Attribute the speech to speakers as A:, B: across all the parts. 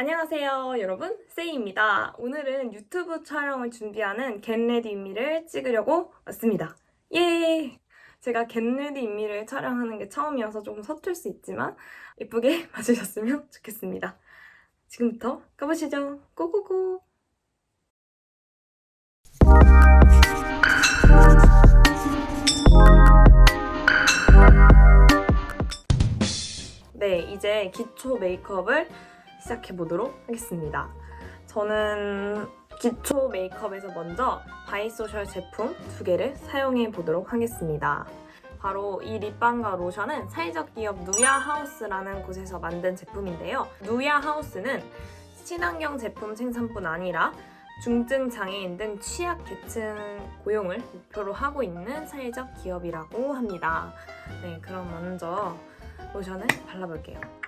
A: 안녕하세요 여러분. 세이입니다. 오늘은 유튜브 촬영을 준비하는 겟레디 인미를 찍으려고 왔습니다. 예! 제가 겟레디 인미를 촬영하는 게 처음이어서 조금 서툴 수 있지만 예쁘게 봐주셨으면 좋겠습니다. 지금부터 가보시죠. 고고고! 네, 이제 기초 메이크업을 시작해 보도록 하겠습니다. 저는 기초 메이크업에서 먼저 바이소셜 제품 두 개를 사용해 보도록 하겠습니다. 바로 이 립밤과 로션은 사회적 기업 누야 하우스라는 곳에서 만든 제품인데요. 누야 하우스는 친환경 제품 생산뿐 아니라 중증 장애인 등 취약 계층 고용을 목표로 하고 있는 사회적 기업이라고 합니다. 네, 그럼 먼저 로션을 발라볼게요.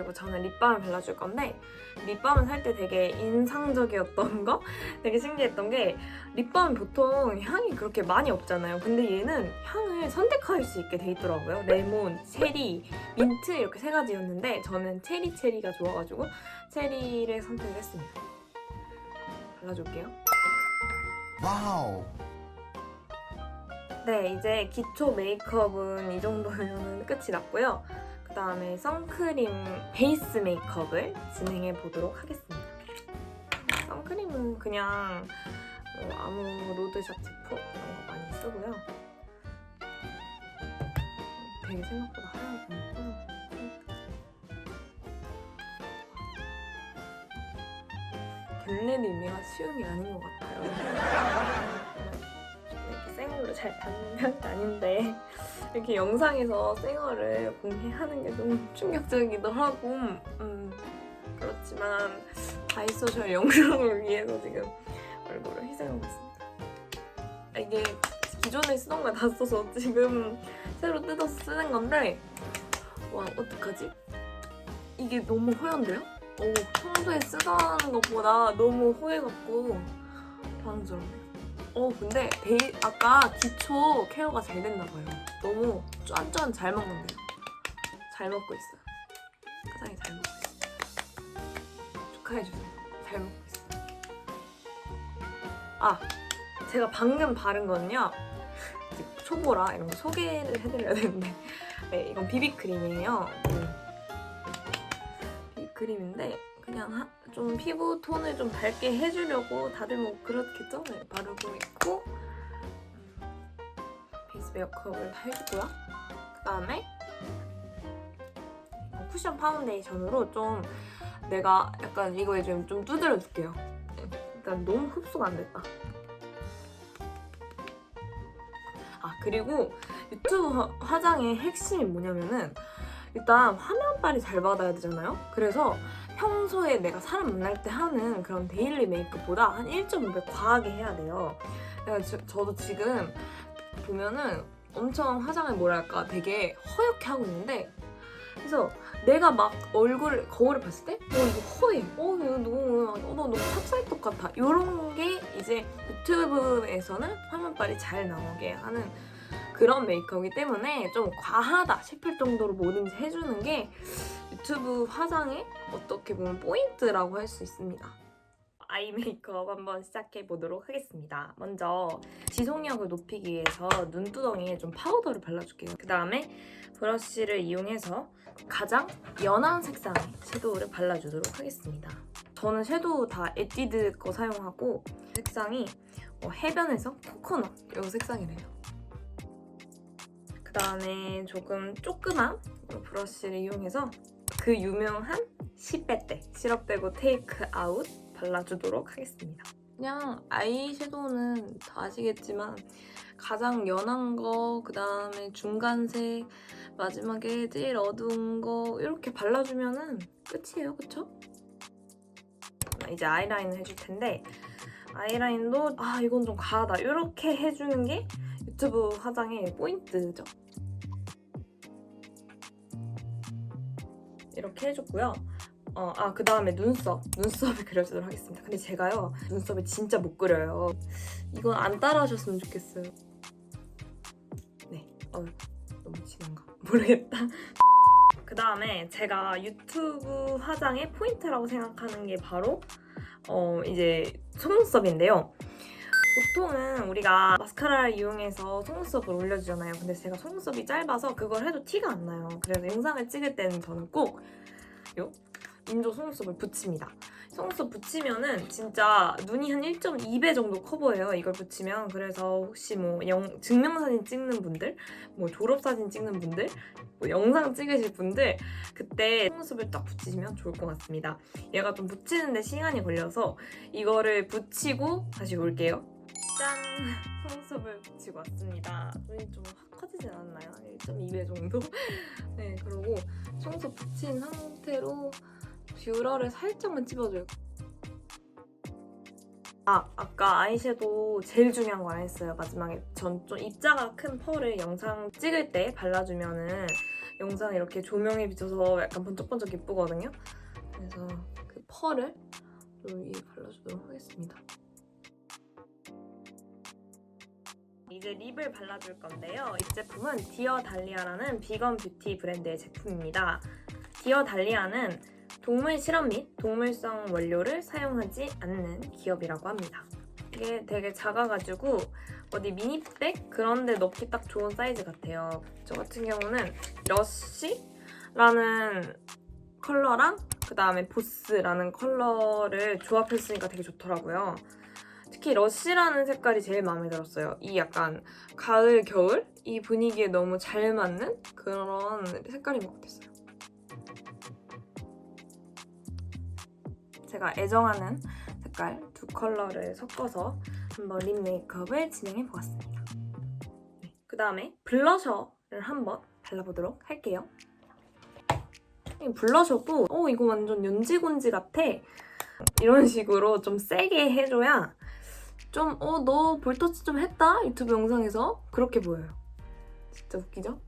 A: 그리고 저는 립밤을 발라줄 건데 립밤을 살 때 되게 인상적이었던 거? 되게 신기했던 게 립밤은 보통 향이 그렇게 많이 없잖아요. 근데 얘는 향을 선택할 수 있게 돼 있더라고요. 레몬, 체리, 민트 이렇게 세 가지였는데 저는 체리 체리가 좋아가지고 체리를 선택을 했습니다. 발라줄게요.
B: 와우.
A: 네, 이제 기초 메이크업은 이 정도면 끝이 났고요. 그 다음에 선크림 베이스 메이크업을 진행해 보도록 하겠습니다. 선크림은 그냥 뭐 아무 로드샵 제품 이런 거 많이 쓰고요. 되게 생각보다 하얗고 예쁘네요. 겟레디 의미가 게 아닌 것 같아요. 생얼로 잘 받는 편이 아닌데 이렇게 영상에서 생얼을 공개하는 게좀 충격적이기도 하고 음, 그렇지만 바이소셜 영상을 위해서 지금 얼굴을 희생하고 있습니다. 아, 이게 기존에 쓰던 걸 다 써서 지금 새로 뜯어서 쓰는 건데 와 어떡하지? 이게 너무 허연데요? 오, 평소에 쓰던 것보다 너무 호해갖고 당황스럽네요. 어 근데 데이, 아까 기초 케어가 잘 됐나 봐요. 너무 쫀쫀 잘 먹는데요. 잘 먹고 있어요. 가장이 잘 먹고 있어요. 축하해 주세요. 잘 먹고 있어요. 아 제가 방금 바른 거는요. 초보라 이런 거 소개를 해드려야 되는데 네 이건 비비크림이에요. 음. 비비크림인데 그냥 하- 좀 피부 톤을 좀 밝게 해주려고 다들 뭐 그렇겠죠? 네, 바르고 있고 음, 베이스 메이크업을 다 해주고요. 그 다음에 쿠션 파운데이션으로 좀 내가 약간 이거에 좀, 좀 두드려줄게요. 네, 일단 너무 흡수가 안 됐다. 아 그리고 유튜브 화- 화장의 핵심이 뭐냐면은 일단 화면빨이 잘 받아야 되잖아요. 그래서 평소에 내가 사람 만날 때 하는 그런 데일리 메이크업보다 한 1.5배 과하게 해야 돼요. 저, 저도 지금 보면은 엄청 화장을 뭐랄까 되게 허옇게 하고 있는데 그래서 내가 막 얼굴 거울을 봤을 때 어 이거 허해 어 이거 너무 어, 너 너무 찹쌀떡 같아 이런 게 이제 유튜브에서는 화면빨이 잘 나오게 하는 그런 메이크업이기 때문에 좀 과하다 싶을 정도로 뭐든지 해주는 게 유튜브 화장의 어떻게 보면 포인트라고 할 수 있습니다. 아이 메이크업 한번 시작해 보도록 하겠습니다. 먼저 지속력을 높이기 위해서 눈두덩이에 좀 파우더를 발라줄게요. 그 다음에 브러쉬를 이용해서 가장 연한 색상의 섀도우를 발라주도록 하겠습니다. 저는 섀도우 다 에뛰드 거 사용하고 색상이 어, 해변에서 코코넛 이 색상이래요. 그 다음에 조금 조그만 브러쉬를 이용해서 그 유명한 시빼떼 시럽 빼고 테이크 아웃 발라주도록 하겠습니다. 그냥 아이섀도우는 다 아시겠지만 가장 연한 거, 그 다음에 중간색, 마지막에 제일 어두운 거 이렇게 발라주면 은 끝이에요, 그쵸? 이제 아이라인을 해줄 텐데 아이라인도 아 이건 좀 과하다 이렇게 해주는 게 유튜브 화장의 포인트죠. 이렇게 해줬고요. 어, 아, 그 다음에 눈썹. 눈썹을 그려주도록 하겠습니다. 근데 제가요, 눈썹을 진짜 못 그려요. 이건 안 따라 하셨으면 좋겠어요. 네. 어, 너무 진한가? 모르겠다. 그 다음에 제가 유튜브 화장의 포인트라고 생각하는 게 바로 어 이제 속눈썹인데요. 보통은 우리가 마스카라를 이용해서 속눈썹을 올려주잖아요. 근데 제가 속눈썹이 짧아서 그걸 해도 티가 안 나요. 그래서 영상을 찍을 때는 저는 꼭 요 인조 속눈썹을 붙입니다. 속눈썹 붙이면은 진짜 눈이 한 1.2배 정도 커 보여요. 이걸 붙이면 그래서 혹시 뭐 영, 증명사진 찍는 분들, 뭐 졸업사진 찍는 분들, 뭐 영상 찍으실 분들 그때 속눈썹을 딱 붙이시면 좋을 것 같습니다. 얘가 좀 붙이는데 시간이 걸려서 이거를 붙이고 다시 올게요. 짠! 속눈썹을 붙이고 왔습니다. 눈이 좀 확 커지진 않나요? 1.2배 정도? 네, 그리고 속눈썹 붙인 상태로 뷰러를 살짝만 찝어줘요. 아, 아까 아이섀도우 제일 중요한 거 안 했어요. 마지막에 전 좀 입자가 큰 펄을 영상 찍을 때 발라주면은 영상 이렇게 조명에 비춰서 약간 번쩍번쩍 예쁘거든요. 그래서 그 펄을 여기 발라주도록 하겠습니다. 이제 립을 발라줄 건데요. 이 제품은 디어 달리아라는 비건 뷰티 브랜드의 제품입니다. 디어 달리아는 동물 실험 및 동물성 원료를 사용하지 않는 기업이라고 합니다. 이게 되게 작아가지고 어디 미니백 그런 데 넣기 딱 좋은 사이즈 같아요. 저 같은 경우는 러쉬라는 컬러랑 그 다음에 보스라는 컬러를 조합했으니까 되게 좋더라고요. 특히 러쉬라는 색깔이 제일 마음에 들었어요. 이 약간 가을, 겨울 이 분위기에 너무 잘 맞는 그런 색깔인 것 같았어요. 제가 애정하는 색깔 두 컬러를 섞어서 한번 립 메이크업을 진행해 보았습니다. 그 다음에 블러셔를 한번 발라보도록 할게요. 이 블러셔도 어 이거 완전 연지곤지 같아 이런 식으로 좀 세게 해줘야 좀 어 너 볼터치 좀 했다 유튜브 영상에서 그렇게 보여요. 진짜 웃기죠?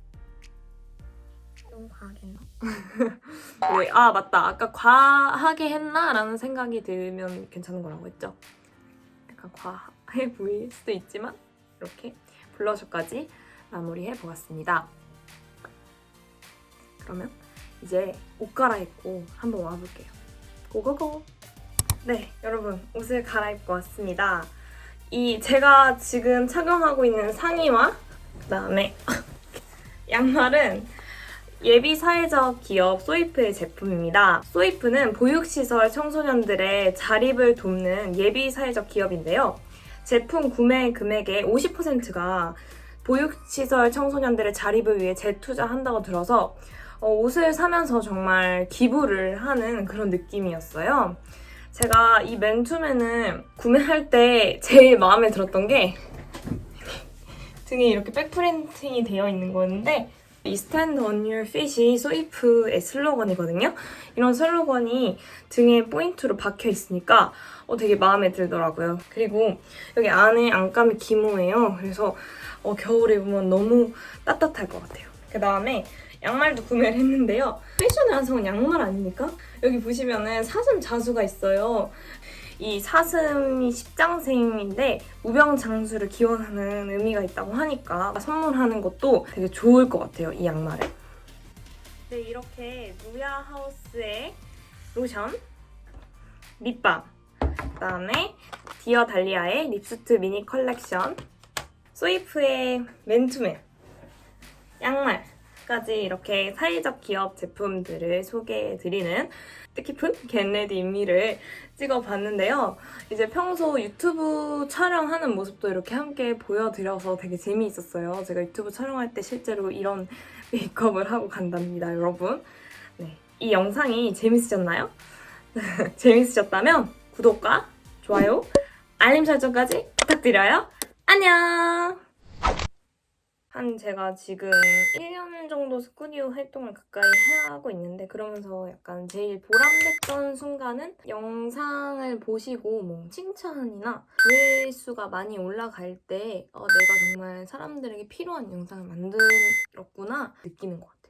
A: 너무 과하게 했나? 네, 아 맞다 아까 과하게 했나? 라는 생각이 들면 괜찮은 거라고 했죠 약간 과해 보일 수도 있지만 이렇게 블러셔까지 마무리해 보았습니다 그러면 이제 옷 갈아입고 한번 와볼게요 고고고 네 여러분 옷을 갈아입고 왔습니다 이 제가 지금 착용하고 있는 상의와 그 다음에 양말은 예비 사회적 기업 소이프의 제품입니다. 소이프는 보육시설 청소년들의 자립을 돕는 예비 사회적 기업인데요. 제품 구매 금액의 50%가 보육시설 청소년들의 자립을 위해 재투자한다고 들어서 어, 옷을 사면서 정말 기부를 하는 그런 느낌이었어요. 제가 이 맨투맨을 구매할 때 제일 마음에 들었던 게 등에 이렇게 백프린팅이 되어 있는 거였는데 이 Stand on your feet이 소이프의 슬로건이거든요. 이런 슬로건이 등에 포인트로 박혀 있으니까 어, 되게 마음에 들더라고요. 그리고 여기 안에 안감이 기모예요. 그래서 어, 겨울에 입으면 너무 따뜻할 것 같아요. 그 다음에 양말도 구매를 했는데요. 패션의 완성은 양말 아닙니까? 여기 보시면은 사슴 자수가 있어요. 이 사슴이 십장생인데 무병장수를 기원하는 의미가 있다고 하니까 선물하는 것도 되게 좋을 것 같아요, 이 양말을. 네, 이렇게 누야하우스의 로션, 립밤, 그다음에 디어 달리아의 립스트 미니 컬렉션, 소이프의 맨투맨, 양말 까지 이렇게 사회적 기업 제품들을 소개해드리는 뜻깊은 겟레디 인미를 찍어봤는데요. 이제 평소 유튜브 촬영하는 모습도 이렇게 함께 보여드려서 되게 재미있었어요. 제가 유튜브 촬영할 때 실제로 이런 메이크업을 하고 간답니다, 여러분. 네, 이 영상이 재밌으셨나요? 재밌으셨다면 구독과 좋아요, 알림 설정까지 부탁드려요. 안녕! 한 제가 지금 1년 정도 스튜디오 활동을 가까이 하고 있는데 그러면서 약간 제일 보람됐던 순간은 영상을 보시고 뭐 칭찬이나 조회수가 많이 올라갈 때 어, 내가 정말 사람들에게 필요한 영상을 만들었구나 느끼는 것 같아요.